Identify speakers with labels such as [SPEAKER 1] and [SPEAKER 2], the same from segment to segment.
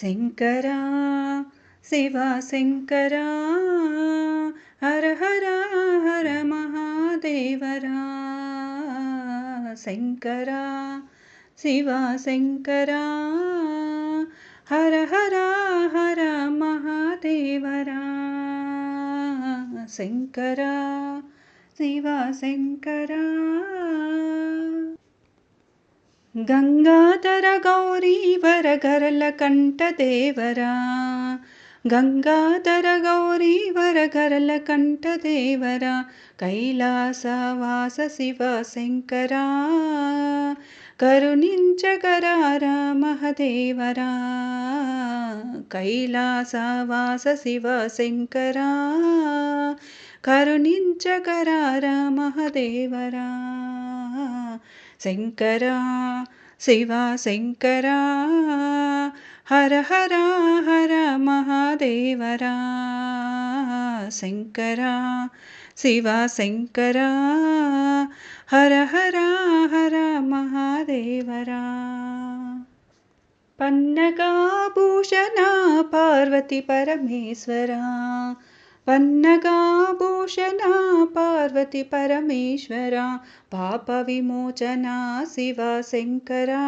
[SPEAKER 1] शङ्करा शिवा शङ्करा हर हरा, हर महादेवरा। शङ्करा शिवा शङ्करा हर हरा, हर महादेवरा। शङ्करा शिवा शङ्करा గంగాధర గౌరీ వరగరల కంఠదేవరా. గంగాధర గౌరీ వరగరల కంఠదేవరా. కైలాసవాస శివ శంకరా. కరుణించగరారా మహదేవరా. కైలాసవాస శివ శంకరా. కరుణించగరారా మహదేవరా. శంకరా. శివ శంకరా హర హర शिवा शङ्करा हर हर हर महादेवरा। शङ्करा शिवा शङ्करा हर हर हर महादेवरा। पन्नगाभूषणा पार्वती परमेश्वरा, पन्नगाभूषण पार्वती परमेश्वरा पापविमोचना शिवशङ्करा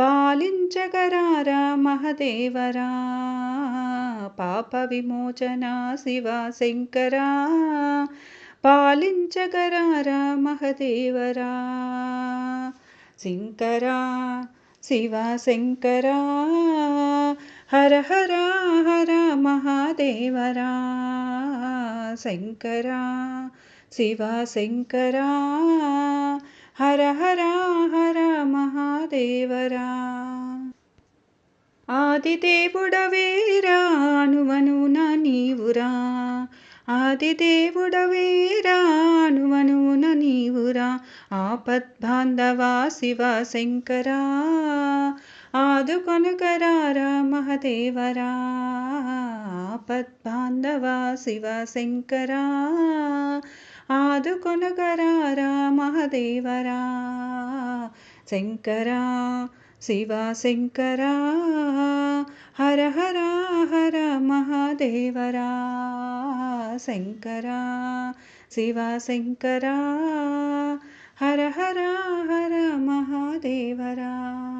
[SPEAKER 1] पालिञ्च करारा महदेवरा पापविमोचना शिवशङ्करा पालिञ्च करारा महदेवरा शिवा शङ्करा हर हरा हर महादेवरा। శంకరా శివ శంకరా హర హర హర మహాదేవరా. ఆదిదేవుడవేరా అనువనున నీవురా. ఆదిదేవుడవేరా అనువనున నీవురా. ఆపద్బాంధవా శివ శంకరా ఆదుకొనుకరారా మహదేవరా. ఆపద్బాంధవా శివ శంకరా ఆదుకొనుకరారా మహదేవరా. శంకరా శివ శంకరా హర హర హర మహాదేవరా. శంకరా శివ శంకరా హర హర హర మహాదేవరా.